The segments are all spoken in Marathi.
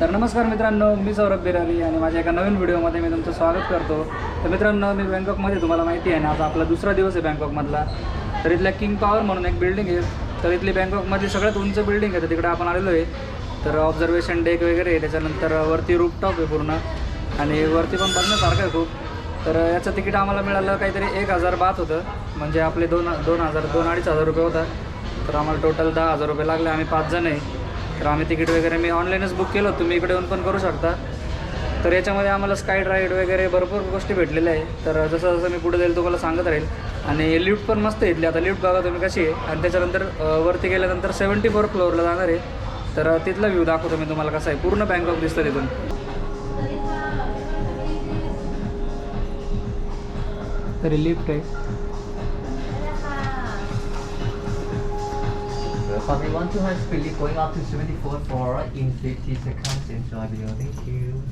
तर नमस्कार मित्रांनो मी सौरभ बिरारी आणि माझ्या एका नवीन व्हिडिओमध्ये मी तुमचं स्वागत करतो. तर मित्रांनो मी बँकॉकमध्ये तुम्हाला माहिती आहे ना आता आपला दुसरा दिवस आहे बँकॉकमधला. तर इथल्या किंग पॉवर म्हणून एक बिल्डिंग आहे. तर इथली बँकॉकमध्ये सगळ्यात उंच बिल्डिंग आहे तर तिकडे आपण आलेलो आहे. तर ऑब्झर्वेशन डेक वगैरे आहे त्याच्यानंतर वरती रूपटॉप आहे पूर्ण. आणि वरती पण बघण्यासारखं आहे खूप. तर याचं तिकीट आम्हाला मिळालं काहीतरी एक हजार बात होतं. म्हणजे आपले दोन दोन हजार दोन अडीच हजार रुपये होता. तर आम्हाला टोटल दहा हजार रुपये लागले. आम्ही पाच जण आहे. तर आम्ही तिकीट वगैरे मी ऑनलाईनच बुक केलं. तुम्ही इकडे येऊन पण करू शकता. तर याच्यामध्ये आम्हाला स्काय राईड वगैरे भरपूर गोष्टी भेटलेल्या आहे तर जसं जसं मी पुढे जाईल तुम्हाला सांगत राहील. आणि लिफ्ट पण मस्त इथली. आता लिफ्ट बघा तुम्ही कशी आहे. आणि त्याच्यानंतर वरती गेल्यानंतर सेवन्टी फोर फ्लोअरला जाणार आहे. तर तिथला व्ह्यू दाखवतो मी तुम्हाला कसा आहे. पूर्ण बँकॉक दिसतं तिथून. तरी लिफ्ट आहे. But we want to have Philip going up to 74 floor in 50 seconds. Enjoy video. Thank you.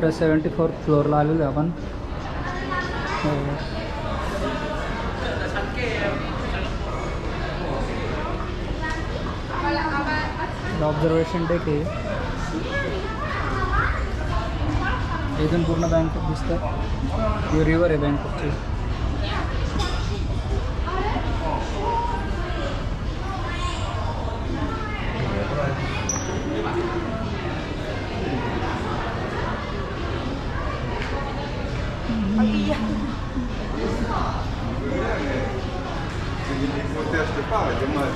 आपल्या सेवन्टी फोर फ्लोअरला आलेलो आहे आपण. हो. ऑब्झर्वेशन डेक आहे. इथून पूर्ण बँकॉक दिसतं ही रिवर आहे बँकॉकची Це не теж тепер, де мають.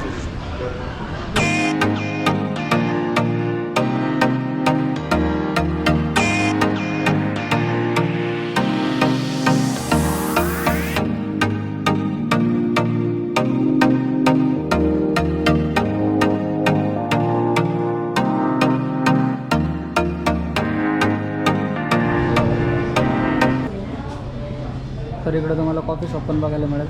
इकडे तुम्हाला कॉफी शॉप पण बघायला मिळेल.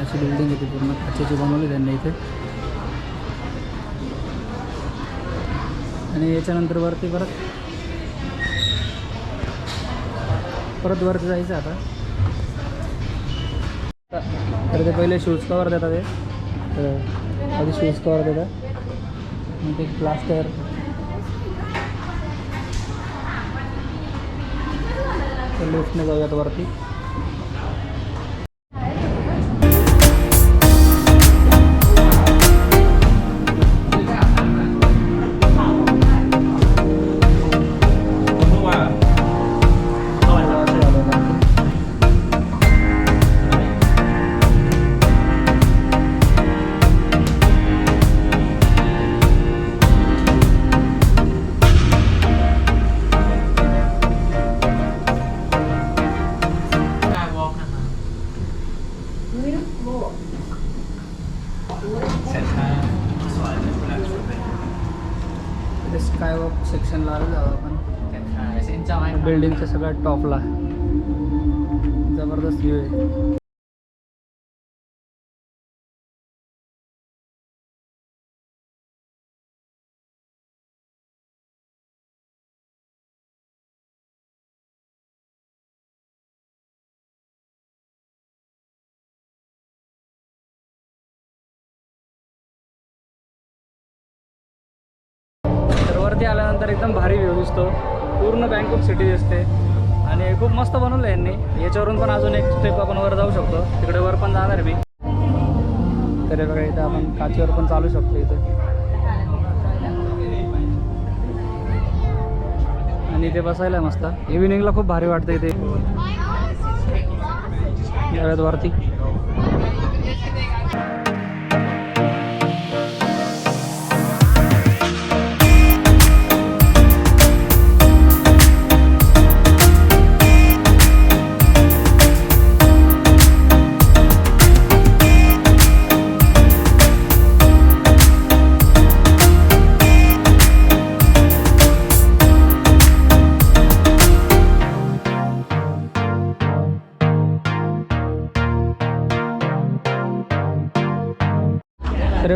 अशी बिल्डिंग आहे ती पूर्ण काचेची बनवली त्यांनी इथे. आणि याच्यानंतर वरती परत परत वरती जायचं आता. तर ते पहिले शूज कवर देतात ते तर आधी शूज कवर देतात. ते प्लास्टर लिफ्टने जाऊयात वरती. बिल्डिंगच्या सगळ्यात टॉपला. जबरदस्त व्ह्यू आहे. वरती आल्यानंतर एकदम भारी व्यू दिसतो. पूर्ण बँकॉक सिटी दिसते आणि खूप मस्त बनवलं यांनी. याच्यावरून पण अजून एक स्टेप आपण वर जाऊ शकतो. तिकडे वर पण जाणार मी. तर बघा इथं आपण काचीवर पण चालू शकतो इथं. आणि इथे बसायला मस्त. इव्हिनिंगला खूप भारी वाटतं इथे. वरती.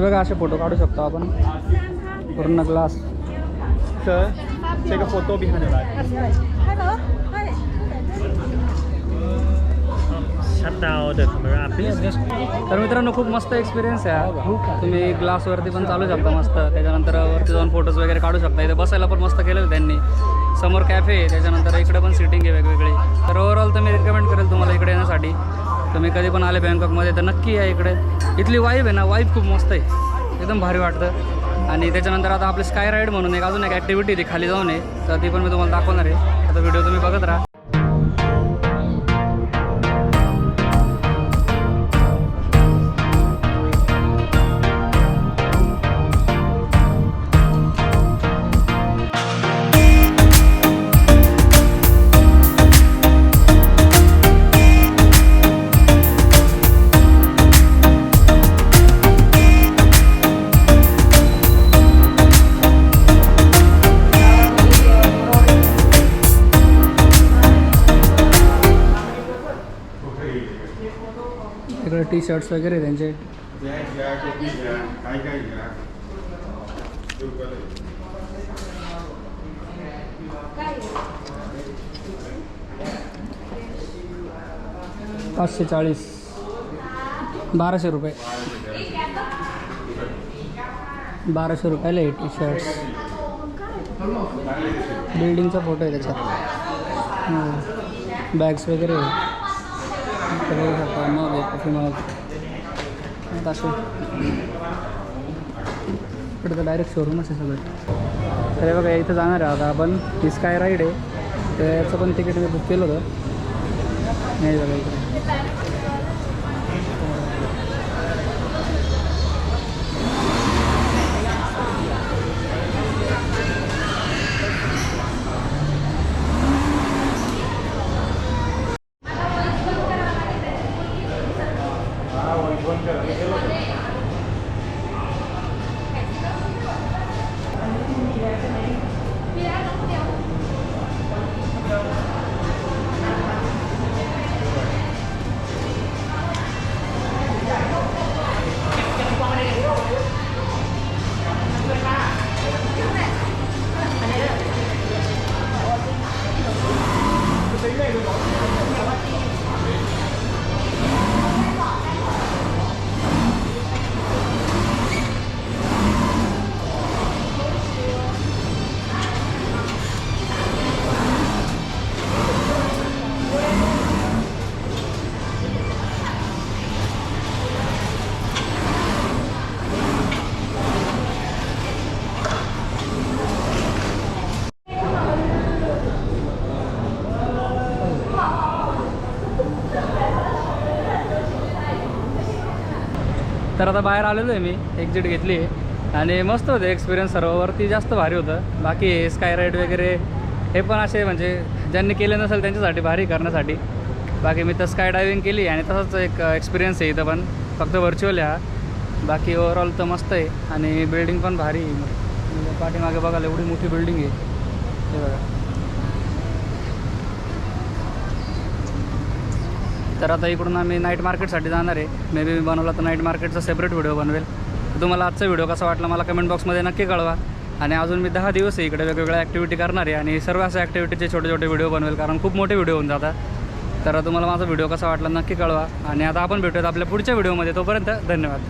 वेगवेगळे असे फोटो काढू शकतो आपण. पूर्ण ग्लास. तर फोटो तर मित्रांनो खूप मस्त एक्सपिरियन्स आहे तुम्ही ग्लासवरती पण चालू शकता मस्त. त्याच्यानंतर वरती जाऊन फोटोज वगैरे काढू शकता. इथे बसायला पण मस्त केलं त्यांनी. समोर कॅफे त्याच्यानंतर इकडे पण सिटिंग आहे वेगवेगळी. तर ओव्हरऑल तर मी रिकमेंड करेल तुम्हाला इकडे येण्यासाठी. तुम्ही कधी पण आले बँकॉकमध्ये तर नक्की या इकडे. इथली वाईब आहे ना वाईब खूप मस्त आहे. एकदम भारी वाटतं. आणि त्याच्यानंतर आता आपले स्काय राईड म्हणून एक अजून एक ॲक्टिव्हिटी ती खाली जाऊन आहे. तर ती पण मी तुम्हाला दाखवणार आहे. आता व्हिडिओ तुम्ही बघत राहा. टी शर्ट्स वगैरे त्यांचे. पाचशे चाळीस. बाराशे रुपये. बाराशे रुपयाला आहे टी शर्ट्स बिल्डिंगचा फोटो आहे त्याच्यात. बॅग्स वगैरे. मग आहे आता इकडे तर डायरेक्ट शोरूमच आहे सगळं अरे बघा इथं जाणार आहे आता आपण ही स्काय राईड आहे तर याचं पण तिकीट मी बुक केलं होतं नाही बघा इकडे बंद करा तर आता बाहेर आलेलो आहे मी एक्झिट घेतली. आहे आणि मस्त होते एक्सपिरियन्स सर्ववरती जास्त भारी होतं. बाकी स्काय राईड वगैरे हे पण असे म्हणजे ज्यांनी केले नसेल त्यांच्यासाठी भारी करण्यासाठी. बाकी मी तर स्काय डायविंग केली आणि तसंच एक एक्सपिरियन्स आहे इथं पण. फक्त व्हर्च्युअल आहे हा. बाकी ओव्हरऑल तर मस्त आहे. आणि बिल्डिंग पण भारी आहे. पाठीमागे बघायला एवढी मोठी बिल्डिंग आहे. हे बघा. तर आता इकडून आम्ही नाईट मार्केटसाठी जाणार आहे. मे बी मी बनवला तर नाईट मार्केटचा सेपरेट व्हिडिओ बनवेल. तुम्हाला आजचा व्हिडिओ कसा वाटला मला कमेंट बॉक्समध्ये नक्की कळवा. आणि अजून मी दहा दिवस इकडे वेगवेगळ्या ॲक्टिव्हिटी करणार आहे आणि सर्व अशा ॲक्टिव्हिटीचे छोटे छोटे व्हिडिओ बनवेल कारण खूप मोठे व्हिडिओ होऊन जातात. तर तुम्हाला माझा व्हिडिओ कसा वाटला नक्की कळवा. आणि आता आपण भेटूयात आपल्या पुढच्या व्हिडिओमध्ये तोपर्यंत धन्यवाद.